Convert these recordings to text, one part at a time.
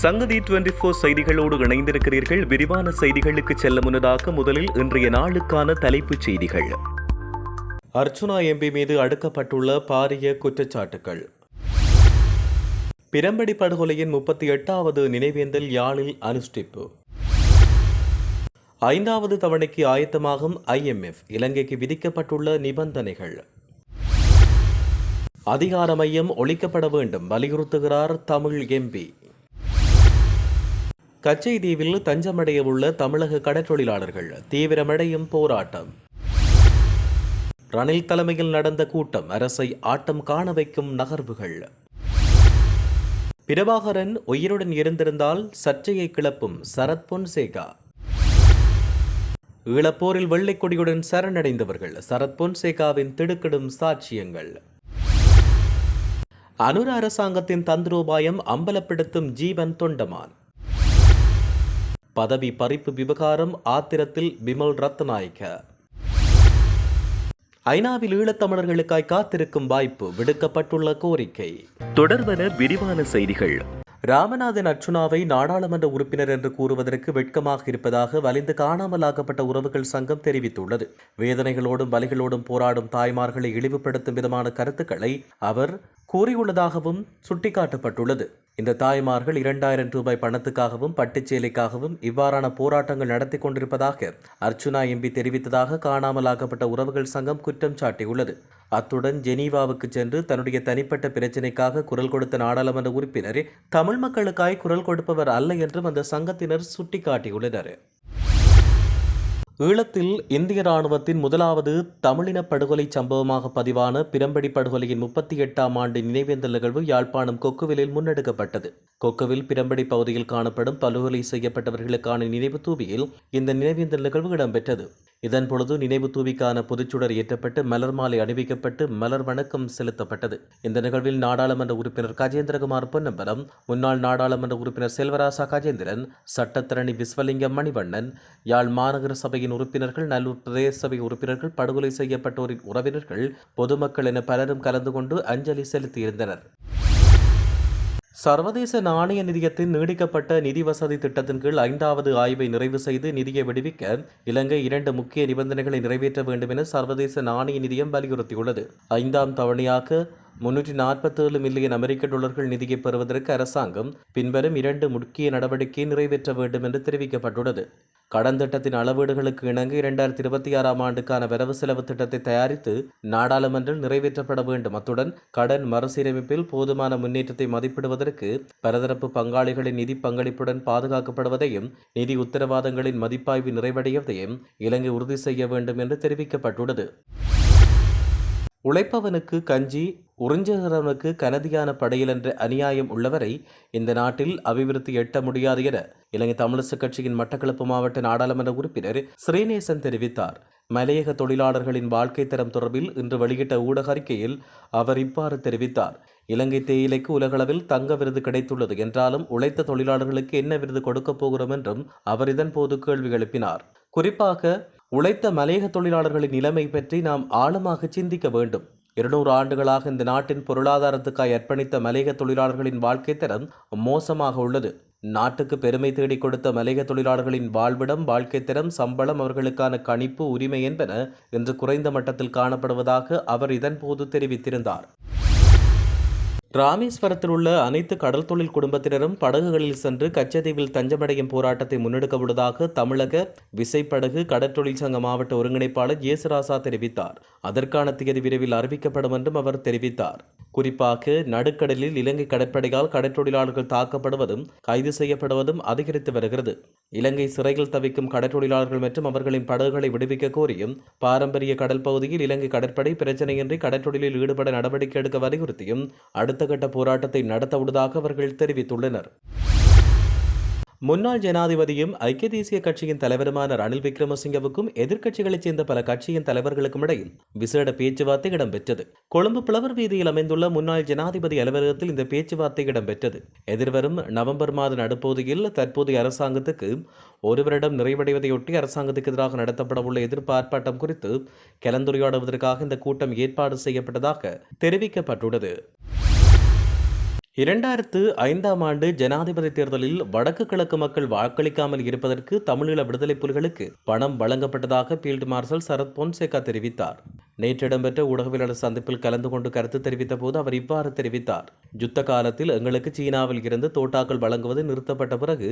சங்கதி twenty four செய்திகளோடு இணைந்திருக்கிறீர்கள். விரிவான செய்திகளுக்கு செல்ல முன்னதாக முதலில் இன்றைய நாளுக்கான தலைப்புச் செய்திகள். அர்ச்சுனா எம்பி மீது அடுக்கப்பட்டுள்ள பாரிய குற்றச்சாட்டுகள் பிரம்படி படுகொலையின் முப்பத்தி எட்டாவது நினைவேந்தல் யாழில் அனுஷ்டிப்பு. ஐந்தாவது தவணைக்கு ஆயத்தமாகும் ஐஎம்எஃப் இலங்கைக்கு விதிக்கப்பட்டுள்ள நிபந்தனைகள். அதிகார மையம் ஒழிக்கப்பட வேண்டும் வலியுறுத்துகிறார் தமிழ் எம்பி. கச்சை தீவில் தஞ்சமடைய உள்ள தமிழக கடற்றொழிலாளர்கள் தீவிரமடையும் போராட்டம். ரணில் தலைமையில் நடந்த கூட்டம் அரசை ஆட்டம் காண வைக்கும் நகர்வுகள். பிரபாகரன் உயிருடன் இருந்திருந்தால் சர்ச்சையை கிளப்பும் சரத் பொன்சேகா. ஈழப்போரில் வெள்ளைக்கொடியுடன் சரணடைந்தவர்கள் சரத் பொன்சேகாவின் திடுக்கிடும் சாட்சியங்கள். அனுர அரசாங்கத்தின் தந்திரோபாயம் அம்பலப்படுத்தும் ஜீவன் தொண்டமான். பதவி பறிப்பு விவகாரம் ஆத்திரத்தில் பிமல் ரத்நாயக்க. ஐநாவில் ஈழத்தமிழர்களுக்காய் காத்திருக்கும் வாய்ப்பு விடுக்கப்பட்டுள்ள கோரிக்கை. தொடர்வன விரிவான செய்திகள். ராமநாதன் அர்ச்சுனாவை நாடாளுமன்ற உறுப்பினர் என்று கூறுவதற்கு வெட்கமாக இருப்பதாக வலிந்து காணாமலாக்கப்பட்ட உறவுகள் சங்கம் தெரிவித்துள்ளது. வேதனைகளோடும் வலிகளோடும் போராடும் தாய்மார்களை இழிவுபடுத்தும் விதமான கருத்துக்களை அவர் கூறியுள்ளதாகவும் சுட்டிக்காட்டப்பட்டுள்ளது. இந்த தாய்மார்கள் இரண்டாயிரம் ரூபாய் பணத்துக்காகவும் பட்டுச்சேலைக்காகவும் இவ்வாறான போராட்டங்கள் நடத்தி கொண்டிருப்பதாக அர்ச்சுனா எம்பி தெரிவித்ததாக காணாமலாக்கப்பட்ட உறவுகள் சங்கம் குற்றம் சாட்டியுள்ளது. அத்துடன் ஜெனீவாவுக்கு சென்று தன்னுடைய தனிப்பட்ட பிரச்சினைக்காக குரல் கொடுத்த நாடாளுமன்ற உறுப்பினர் தமிழ் மக்களுக்காய் குரல் கொடுப்பவர் அல்ல என்றும் அந்த சங்கத்தினர் சுட்டிக்காட்டியுள்ளனர். ஈழத்தில் இந்திய ராணுவத்தின் முதலாவது தமிழின படுகொலை சம்பவமாக பதிவான பிரம்படி படுகொலையின் முப்பத்தி எட்டாம் ஆண்டு நினைவேந்தல் நிகழ்வு யாழ்ப்பாணம் கொக்குவிலில் முன்னெடுக்கப்பட்டது. கொக்குவில் பிரம்படி பகுதியில் காணப்படும் படுகொலை செய்யப்பட்டவர்களுக்கான நினைவு தூவியில் இந்த நினைவேந்தல் நிகழ்வு இடம்பெற்றது. இதன் பொழுது நினைவு தூவிக்கான பொதுச்சுடர் ஏற்றப்பட்டு மலர் மாலை அணிவிக்கப்பட்டு மலர் வணக்கம் செலுத்தப்பட்டது. இந்த நிகழ்வில் நாடாளுமன்ற உறுப்பினர் கஜேந்திரகுமார் பொன்னம்பலம் முன்னாள் நாடாளுமன்ற உறுப்பினர் செல்வராசா கஜேந்திரன் சட்டத்தரணி விஸ்வலிங்கம் மணிவண்ணன் யாழ் மாநகர சபையின் உறுப்பினர்கள் நல்லூர் பிரதேச சபை உறுப்பினர்கள் படுகொலை செய்யப்பட்டோரின் உறவினர்கள் பொதுமக்கள் என பலரும் கலந்து கொண்டு அஞ்சலி செலுத்தியிருந்தனர். சர்வதேச நாணய நிதியத்தின் நீடிக்கப்பட்ட நிதி வசதி திட்டத்தின் கீழ் ஐந்தாவது ஆய்வை நிறைவு செய்து நிதியை விடுவிக்க இலங்கை இரண்டு முக்கிய நிபந்தனைகளை நிறைவேற்ற வேண்டும் என சர்வதேச நாணய நிதியம் வலியுறுத்தியுள்ளது. ஐந்தாம் தவணையாக முன்னூற்றி நாற்பத்தேழு மில்லியன் அமெரிக்க டாலர்கள் நிதியை பெறுவதற்கு அரசாங்கம் பின்வரும் இரண்டு முக்கிய நடவடிக்கையை நிறைவேற்ற வேண்டும் என்று தெரிவிக்கப்பட்டுள்ளது. கடன் திட்டத்தின் அளவீடுகளுக்கு இணங்க இரண்டாயிரத்தி இருபத்தி ஆறாம் ஆண்டுக்கான வரவு செலவு திட்டத்தை தயாரித்து நாடாளுமன்றம் நிறைவேற்றப்பட வேண்டும். அத்துடன் கடன் மறுசீரமைப்பில் போதுமான முன்னேற்றத்தை மதிப்பிடுவதற்கு பலதரப்பு பங்காளிகளின் நிதி பங்களிப்புடன் பாதுகாக்கப்படுவதையும் நிதி உத்தரவாதங்களின் மதிப்பாய்வு நிறைவடைவதையும் இலங்கை உறுதி செய்ய வேண்டும் என்று தெரிவிக்கப்பட்டுள்ளது. உழைப்பவனுக்கு கஞ்சி உறிஞ்சுகிறவனுக்கு கனதியான படையில் என்ற அநியாயம் உள்ளவரை இந்த நாட்டில் அபிவிருத்தி எட்ட முடியாது என இலங்கை தமிழிசு கட்சியின் மட்டக்களப்பு மாவட்ட நாடாளுமன்ற உறுப்பினர் ஸ்ரீநேசன் தெரிவித்தார். மலையக தொழிலாளர்களின் வாழ்க்கை தரம் தொடர்பில் இன்று வெளியிட்ட ஊடக அறிக்கையில் அவர் இவ்வாறு தெரிவித்தார். இலங்கை தேயிலைக்கு உலகளவில் தங்க விருது கிடைத்துள்ளது என்றாலும் உழைத்த தொழிலாளர்களுக்கு என்ன விருது கொடுக்கப் போகிறோம் என்றும் அவர் இதன் போது கேள்வி எழுப்பினார். குறிப்பாக உழைத்த மலையக தொழிலாளர்களின் நிலைமை பற்றி நாம் ஆழமாக சிந்திக்க வேண்டும். இருநூறு ஆண்டுகளாக இந்த நாட்டின் பொருளாதாரத்துக்காய் அர்ப்பணித்த மலையக தொழிலாளர்களின் வாழ்க்கை தரம் மோசமாக உள்ளது. நாட்டுக்கு பெருமை தேடிக் கொடுத்த மலையக தொழிலாளர்களின் வாழ்விடம் வாழ்க்கை தரம் சம்பளம் அவர்களுக்கான கணிப்பு உரிமை என்பன இன்று குறைந்த மட்டத்தில் காணப்படுவதாக அவர் இதன்போது தெரிவித்திருந்தார். ராமேஸ்வரத்தில் உள்ள அனைத்து கடல் தொழில் குடும்பத்தினரும் படகுகளில் சென்று கச்சதீவில் தஞ்சமடையும் போராட்டத்தை முன்னெடுக்க உள்ளதாக தமிழக விசைப்படகு கடற்றொழில் சங்க மாவட்ட ஒருங்கிணைப்பாளர் இயேசுராசா தெரிவித்தார். அதற்கான தேதி விரைவில் அறிவிக்கப்படும் என்றும் அவர் தெரிவித்தார். குறிப்பாக நடுக்கடலில் இலங்கை கடற்படையால் கடற்றொழிலாளர்கள் தாக்கப்படுவதும் கைது செய்யப்படுவதும் அதிகரித்து வருகிறது. இலங்கை சிறையில் தவிக்கும் கடற்றொழிலாளர்கள் மற்றும் அவர்களின் படகுகளை விடுவிக்க கோரியும் பாரம்பரிய கடல் பகுதியில் இலங்கை கடற்படை பிரச்சனையின்றி கடற்றொழிலில் ஈடுபட நடவடிக்கை எடுக்க வலியுறுத்தியும் அடுத்த அடுத்த கட்ட போராட்டத்தை நடத்தவுள்ளதாக அவர்கள் தெரிவித்துள்ளனர். முன்னாள் ஜனாதிபதியும் ஐக்கிய தேசிய கட்சியின் தலைவருமான ரணில் விக்ரமசிங்கவுக்கும் எதிர்க்கட்சிகளைச் சேர்ந்த பல கட்சியின் தலைவர்களுக்கும் இடையில் விசேட பேச்சுவார்த்தை இடம்பெற்றது. கொழும்பு புலவர் வீதியில் அமைந்துள்ள முன்னாள் ஜனாதிபதி அலுவலகத்தில் இந்த பேச்சுவார்த்தை இடம்பெற்றது. எதிர்வரும் நவம்பர் மாத நடுப்பகுதியில் தற்போதைய அரசாங்கத்துக்கு ஒரு வருடம் நிறைவடைவதையொட்டி அரசாங்கத்துக்கு எதிராக நடத்தப்படவுள்ள எதிர்ப்பு ஆர்ப்பாட்டம் குறித்து கலந்துரையாடுவதற்காக இந்த கூட்டம் ஏற்பாடு செய்யப்பட்டதாக தெரிவிக்கப்பட்டுள்ளது. இரண்டாயிரத்து ஐந்தாம் ஆண்டு ஜனாதிபதி தேர்தலில் வடக்கு கிழக்கு மக்கள் வாக்களிக்காமல் இருப்பதற்கு தமிழீழ விடுதலை புலிகளுக்கு பணம் வழங்கப்பட்டதாக ஃபீல்டு மார்ஷல் சரத் பொன்சேகா தெரிவித்தார். நேற்று இடம்பெற்ற ஊடகவியலாளர் சந்திப்பில் கலந்து கொண்டு கருத்து தெரிவித்த போது அவர் இவ்வாறு தெரிவித்தார். யுத்த காலத்தில் எங்களுக்கு சீனாவில் இருந்து தோட்டாக்கள் வழங்குவது நிறுத்தப்பட்ட பிறகு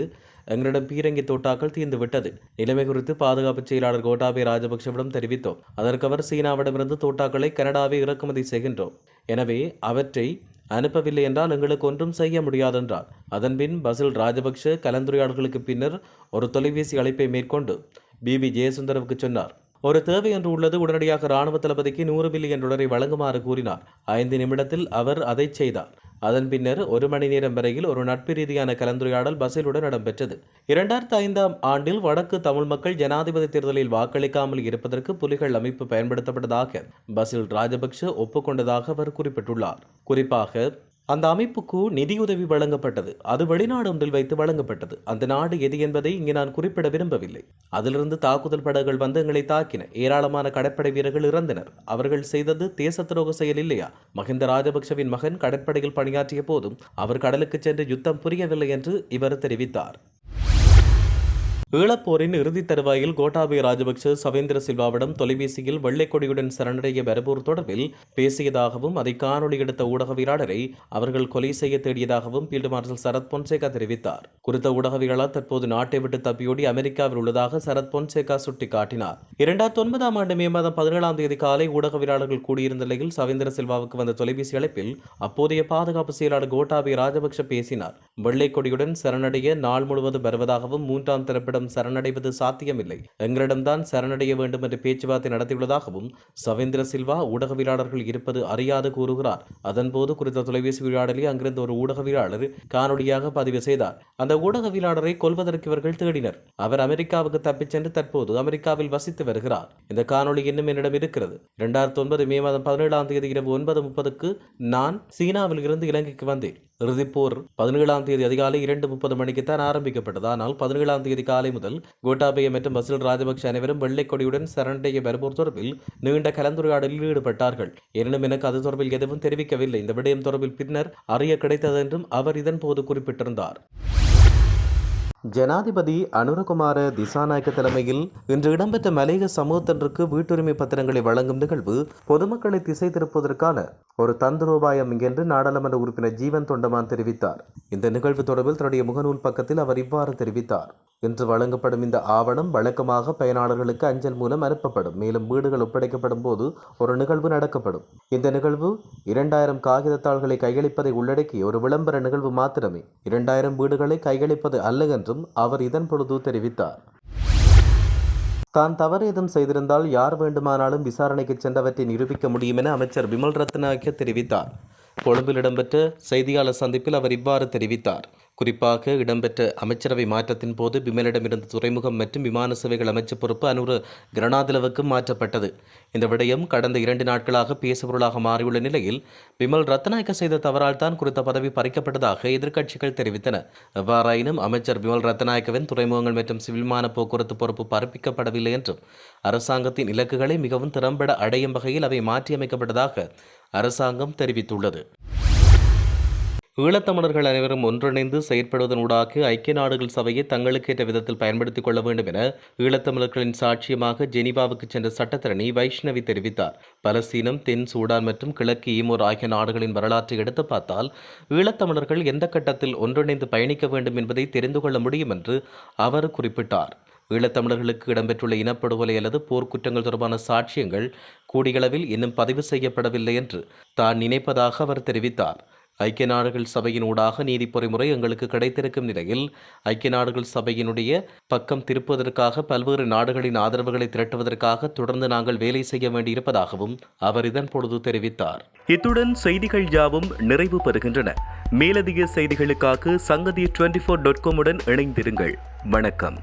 எங்களிடம் பீரங்கி தோட்டாக்கள் தீர்ந்துவிட்டது நிலைமை குறித்து பாதுகாப்பு செயலாளர் கோட்டாபே ராஜபக்சவிடம் தெரிவித்தோம். அதற்கு அவர் சீனாவிடமிருந்து தோட்டாக்களை கனடாவே இறக்குமதி செய்கின்றோம். எனவே அவற்றை அனுப்பவில்லை என்றால் எங்களுக்கு ஒன்றும் செய்ய முடியாதென்றார். அதன்பின் பசில் ராஜபக்ஷ கலந்துரையாடல்களுக்கு பின்னர் ஒரு தொலைபேசி அழைப்பை மேற்கொண்டு பிபி ஜெயசுந்தரவுக்கு சொன்னார். ஒரு தேவை என்று உள்ளது. உடனடியாக ராணுவ தளபதிக்கு நூறு பில்லியன் டாலரை வழங்குமாறு கூறினார். ஐந்து நிமிடத்தில் அவர் அதை செய்தார். அதன் பின்னர் ஒரு மணி நேரம் வரையில் ஒரு நட்பு ரீதியான கலந்துரையாடல் பசிலுடன் இடம்பெற்றது. இரண்டாயிரத்தி ஐந்தாம் ஆண்டில் வடக்கு தமிழ் மக்கள் ஜனாதிபதி தேர்தலில் வாக்களிக்காமல் இருப்பதற்கு புலிகள் அமைப்பு பயன்படுத்தப்பட்டதாக பசில் ராஜபக்ஷ ஒப்புக்கொண்டதாக அவர் குறிப்பிட்டுள்ளார். குறிப்பாக அந்த அமைப்புக்கு நிதியுதவி வழங்கப்பட்டது. அது வெளிநாடு ஒன்றில் வைத்து வழங்கப்பட்டது. அந்த நாடு எது என்பதை இங்கே நான் குறிப்பிட விரும்பவில்லை. அதிலிருந்து தாக்குதல் படகுகள் வந்து எங்களை தாக்கின ஏராளமான கடற்படை வீரர்கள் இறந்தனர். அவர்கள் செய்தது தேச துரோக செயல் இல்லையா? மஹிந்த ராஜபக்சவின் மகன் கடற்படையில் பணியாற்றிய போதும் அவர் கடலுக்கு சென்று யுத்தம் புரியவில்லை என்று இவர் தெரிவித்தார். ஈழப்போரின் இறுதித் தருவாயில் கோட்டாபய ராஜபக்ச சவேந்திர சில்வாவிடம் தொலைபேசியில் வெள்ளைக்கொடியுடன் சரணடைய வருவோர் தொடர்பில் பேசியதாகவும் அதை காணொலி எடுத்த ஊடகவியலாளரை அவர்கள் கொலை செய்ய தேடியதாகவும் பீல்டு மார்ஷல் சரத் பொன்சேகா தெரிவித்தார். குறித்த ஊடகவியலாளர் தற்போது நாட்டை விட்டு தப்பியோடி அமெரிக்காவில் உள்ளதாக சரத் பொன்சேகா சுட்டிக்காட்டினார். இரண்டாயிரத்தி ஒன்பதாம் ஆண்டு மே மாதம் பதினேழாம் தேதி காலை ஊடகவியலாளர்கள் கூடியிருந்த நிலையில் சவேந்திர சில்வாவுக்கு வந்த தொலைபேசி அழைப்பில் அப்போதைய பாதுகாப்பு செயலாளர் கோட்டாபய ராஜபக்ஷ பேசினார். வெள்ளைக்கொடியுடன் சரணடைய நாள் முழுவதும் வருவதாகவும் மூன்றாம் தரப்பிடம் எங்களிடம் சரணடைவது சாத்தியமில்லை. எங்களிடம்தான் சரணடைய வேண்டும் என்று பேச்சுவார்த்தை நடத்தியுள்ளதாகவும் சவேந்திர சில்வா ஊடகவியலாளர்கள் இருப்பது அறியாது கூறுகிறார். அதன்போது குறித்த தொலைபேசி உரையாடலை அங்கிருந்த ஒரு ஊடகவியலாளர் காணொலியாக பதிவு செய்தார். அந்த ஊடகவியலாளரை கொல்வதற்கு இவர்கள் தேடினர். அவர் அமெரிக்காவுக்கு தப்பிச் சென்று தற்போது அமெரிக்காவில் வசித்து வருகிறார். இந்த காணொலி இன்னும் என்னிடம் இருக்கிறது. இரண்டாயிரத்தி ஒன்பது மே மாதம் பதினேழாம் தேதி இரவு ஒன்பது முப்பதுக்கு நான் சீனாவில் இருந்து இலங்கைக்கு வந்தேன். இறுதிப்போர் பதினேழாம் தேதி அதிகாலை இரண்டு முப்பது மணிக்கு தான் ஆரம்பிக்கப்பட்டது. ஆனால் பதினேழாம் தேதி காலை முதல் கோட்டாபய மற்றும் பசில் ராஜபக்ஷ அனைவரும் வெள்ளைக்கொடியுடன் சரண்டைய வருவோர் தொடர்பில் நீண்ட கலந்துரையாடலில் ஈடுபட்டார்கள். எனினும் எனக்கு அது தொடர்பில் எதுவும் தெரிவிக்கவில்லை. இந்த விடயம் தொடர்பில் பின்னர் அறிய கிடைத்தது என்றும் அவர் இதன் போது குறிப்பிட்டிருந்தார். ஜனாதிபதி அனுரகுமார திசாநாயக்க தலைமையில் இன்று இடம்பெற்ற மலையக சமூகத்தினருக்கு வீட்டுரிமை பத்திரங்களை வழங்கும் நிகழ்வு பொதுமக்களை திசை திருப்பதற்கான ஒரு தந்திரோபாயம் என்று நாடாளுமன்ற உறுப்பினர் ஜீவன் தொண்டமான் தெரிவித்தார். இந்த நிகழ்வு தொடர்பில் தன்னுடைய முகநூல் பக்கத்தில் அவர் இவ்வாறு தெரிவித்தார். இன்று வழங்கப்படும் இந்த ஆவணம் வழக்கமாக பயனாளர்களுக்கு அஞ்சல் மூலம் அனுப்பப்படும். மேலும் வீடுகள் ஒப்படைக்கப்படும் போது ஒரு நிகழ்வு நடக்கப்படும். இந்த நிகழ்வு இரண்டாயிரம் காகிதத்தாள்களை கையளிப்பதை உள்ளடக்கிய ஒரு விளம்பர நிகழ்வு மாத்திரமே. இரண்டாயிரம் வீடுகளை கையளிப்பது அல்ல என்று என்றும் அவர் இதன் பொழுது தெரிவித்தார். தான் தவறு ஏதும் செய்திருந்தால் யார் வேண்டுமானாலும் விசாரணைக்கு சென்றவற்றை நிரூபிக்க முடியும் என அமைச்சர் விமல் ரத்னாக்கிய தெரிவித்தார். கொழும்பில் இடம்பெற்ற செய்தியாளர் சந்திப்பில் அவர் இவ்வாறு தெரிவித்தார். குறிப்பாக இடம்பெற்ற அமைச்சரவை மாற்றத்தின் போது பிமலிடமிருந்து துறைமுகம் மற்றும் விமான சேவைகள் அமைச்சர் பொறுப்பு அனுரு கிரணாதிலவுக்கு மாற்றப்பட்டது. இந்த விடயம் கடந்த இரண்டு நாட்களாக பேசுபொருளாக மாறியுள்ள நிலையில் பிமல் ரத்நாயக்க செய்த தவறால் தான் குறித்த பதவி பறிக்கப்பட்டதாக எதிர்க்கட்சிகள் தெரிவித்தன. எவ்வாறாயினும் அமைச்சர் பிமல் ரத்நாயக்கவின் துறைமுகங்கள் மற்றும் சிவில்மான போக்குவரத்து பொறுப்பு பரப்பிக்கப்படவில்லை என்றும் அரசாங்கத்தின் இலக்குகளை மிகவும் திறம்பட அடையும் வகையில் அவை மாற்றியமைக்கப்பட்டதாக அரசாங்கம் தெரிவித்துள்ளது. ஈழத்தமிழர்கள் அனைவரும் ஒன்றிணைந்து செயற்படுவதனூடாக ஐக்கிய நாடுகள் சபையை தங்களுக்கேற்ற விதத்தில் பயன்படுத்திக் கொள்ள வேண்டும் என ஈழத்தமிழர்களின் சாட்சியமாக ஜெனீவாவுக்கு சென்ற சட்டத்தரணி வைஷ்ணவி தெரிவித்தார். பலஸ்தீனம் தென் சூடான் மற்றும் கிழக்கு ஈமோர் ஆகிய நாடுகளின் வரலாற்றை எடுத்து பார்த்தால் ஈழத்தமிழர்கள் எந்த கட்டத்தில் ஒன்றிணைந்து பயணிக்க வேண்டும் என்பதை தெரிந்து கொள்ள முடியும் என்று அவர் குறிப்பிட்டார். ஈழத்தமிழர்களுக்கு இடம்பெற்றுள்ள இனப்படுகொலை அல்லது போர்க்குற்றங்கள் தொடர்பான சாட்சியங்கள் கூடியளவில் இன்னும் பதிவு செய்யப்படவில்லை என்று தான் நினைப்பதாக அவர் தெரிவித்தார். ஐக்கிய நாடுகள் சபையின் ஊடாக நீதி பொறிமுறை எங்களுக்கு கிடைத்திருக்கும் நிலையில் ஐக்கிய நாடுகள் சபையினுடைய பக்கம் திருப்புவதற்காக பல்வேறு நாடுகளின் ஆதரவுகளை திரட்டுவதற்காக தொடர்ந்து நாங்கள் வேலை செய்ய வேண்டியிருப்பதாகவும் அவர் இதன் பொழுது தெரிவித்தார். இத்துடன் செய்திகள் யாவும் நிறைவு பெறுகின்றன. மேலதிக செய்திகளுக்காக சங்கதி டுவெண்டி ஃபோர் டாட் காமுடன் இணைந்திருங்கள். வணக்கம்.